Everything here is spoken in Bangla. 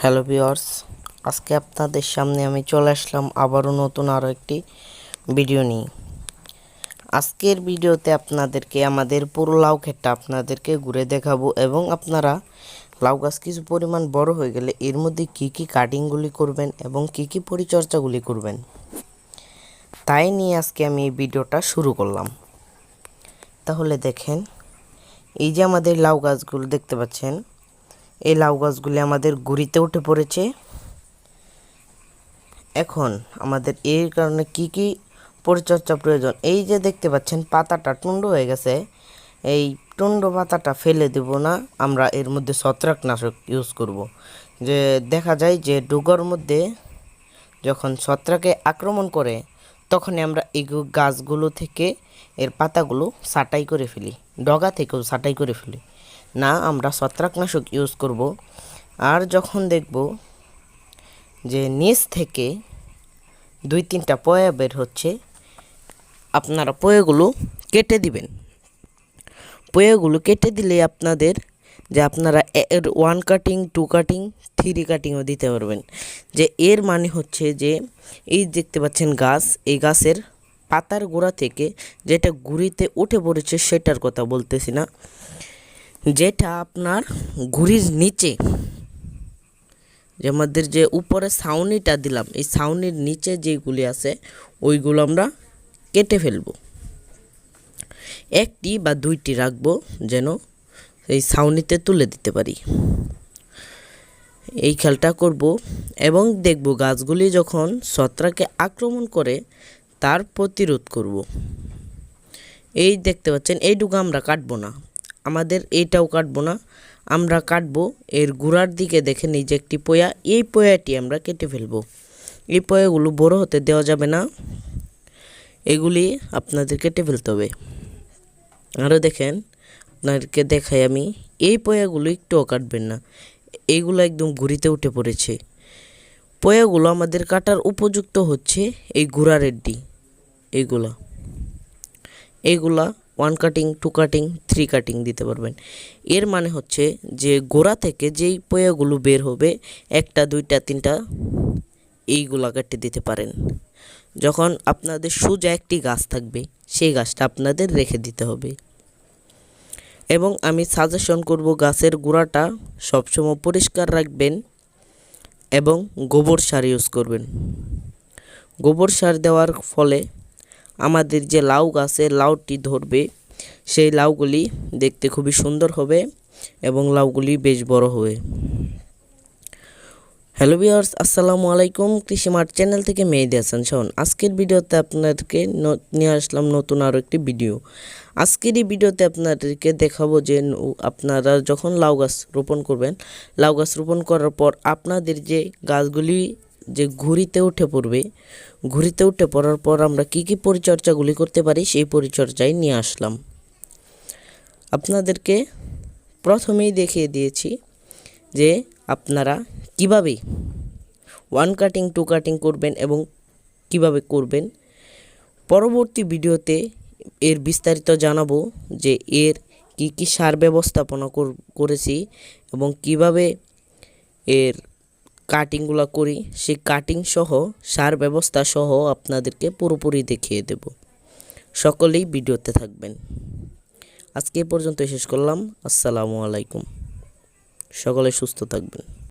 হ্যালো ভিওর্স আজকে আপনাদের সামনে আমি চলে আসলাম আবারও নতুন আরও একটি ভিডিও নিয়ে। আজকের ভিডিওতে আপনাদেরকে আমাদের পুরো লাউ ক্ষেতটা আপনাদেরকে ঘুরে দেখাবো এবং আপনারা লাউ গাছ কিছু পরিমাণ বড় হয়ে গেলে এর মধ্যে কি কি কাটিংগুলি করবেন এবং কি কি পরিচর্যাগুলি করবেন। তাই নিয়ে আজকে আমি এই ভিডিওটা শুরু করলাম। তাহলে দেখেন, এই যে আমাদের লাউ গাছগুলো দেখতে পাচ্ছেন এই লাউ গাছগুলি আমাদের গুড়িতে উঠে পড়েছে। এখন আমাদের এর কারণে কি কি পরিচর্যা প্রয়োজন? এই যে দেখতে পাচ্ছেন, পাতাটা টুন্ড হয়ে গেছে। এই টুন্ড পাতাটা ফেলে দেব না, আমরা এর মধ্যে ছত্রাকনাশক ইউজ করব। যে দেখা যায় যে ডুগর মধ্যে যখন ছত্রাকে আক্রমণ করে, তখনই আমরা এই গাছগুলো থেকে এর পাতাগুলো ছাঁটাই করে ফেলি, ডগা থেকেও ছাঁটাই করে ফেলি। না, আমরা ছত্রাকনাশক ইউজ করব। আর যখন দেখব যে নিচ থেকে দুই তিনটা পয়া বের হচ্ছে, আপনারা পয়াগুলো কেটে দিবেন। পয়াগুলো কেটে দিলে আপনাদের যে আপনারা এর one cutting two cutting three কাটিংও দিতে পারবেন। যে এর মানে হচ্ছে যে, এই দেখতে পাচ্ছেন গাছ, এই গাছের পাতার গোড়া থেকে যেটা গুড়িতে উঠে পড়েছে সেটার কথা বলতেছি না। যেটা আপনার ঘুড়ির নিচে, যে আমাদের যে উপরে ছাউনিটা দিলাম, এই ছাউনির নিচে যেগুলি আছে, ওইগুলো আমরা কেটে ফেলব। একটি বা দুইটি রাখব যেন এই ছাউনিতে তুলে দিতে পারি। এই খেলটা করব এবং দেখব গাছগুলি যখন ছত্রাকে আক্রমণ করে, তার প্রতিরোধ করব। এই দেখতে পাচ্ছেন, এইটুকু আমরা কাটবো না। আমাদের এইটাও কাটবো না। আমরা কাটবো, এর গোড়ার দিকে দেখেন এই যে একটি পোয়া, এই পোয়াটি আমরা কেটে ফেলব। এই পোয়াগুলো বড় হতে দেওয়া যাবে না। এগুলি আপনাদের কেটে ফেলতে হবে। আরও দেখেন, আপনাদেরকে দেখাই আমি, এই পয়াগুলো একটুও কাটবেন না। এইগুলো একদম ঘুরিতে উঠে পড়েছে। পয়াগুলো আমাদের কাটার উপযুক্ত হচ্ছে এই গুড়ারের ডি এইগুলা এইগুলা one cutting two cutting three cutting দিতে পারবেন। এর মানে হচ্ছে যে গোড়া থেকে যেই পয়াগুলো বের হবে, একটা, দুইটা, তিনটা, এইগুলা কেটে দিতে পারেন। যখন আপনাদের সোজা একটি গাছ থাকবে, সেই গাছটা আপনাদের রেখে দিতে হবে। এবং আমি সাজেশন করব গাছের গোড়াটা সবসময় পরিষ্কার রাখবেন এবং গোবর সার ইউজ করবেন। গোবর সার দেওয়ার ফলে আমাদের যে লাউ গাছে লাউটি ধরবে, সেই লাউগুলি দেখতে খুবই সুন্দর হবে এবং লাউগুলি বেশ বড় হবে। হ্যালো ভিউয়ার্স, আসসালামু আলাইকুম। কৃষি মার্ট চ্যানেল থেকে মেহেদি হাসান শোন আজকের ভিডিওতে আপনাদেরকে নিয়ে আসলাম নতুন আরও একটি ভিডিও। আজকের এই ভিডিওতে আপনাদেরকে দেখাবো যে আপনারা যখন লাউ গাছ রোপণ করবেন, লাউ গাছ রোপণ করার পর আপনাদের যে গাছগুলি যে ঘুরিতে উঠে পড়বে, ঘুরিতে উঠে পড়ার পর আমরা কি কি পরিচর্যাগুলি করতে পারি সেই পরিচর্যায় নিয়ে আসলাম। আপনাদেরকে প্রথমেই দেখিয়ে দিয়েছি যে আপনারা কীভাবে ওয়ান কাটিং টু কাটিং করবেন এবং কীভাবে করবেন। পরবর্তী ভিডিওতে এর বিস্তারিত জানাব যে এর কি কি সার ব্যবস্থাপনা কর- করেছি এবং কীভাবে এর কাটিংগুলো করি, সেই কাটিং সহ, সার ব্যবস্থা সহ আপনাদেরকে পুরোপুরি দেখিয়ে দেব। সকলেই ভিডিওতে থাকবেন। আজকে পর্যন্ত শেষ করলাম। আসসালামু আলাইকুম। সকলে সুস্থ থাকবেন।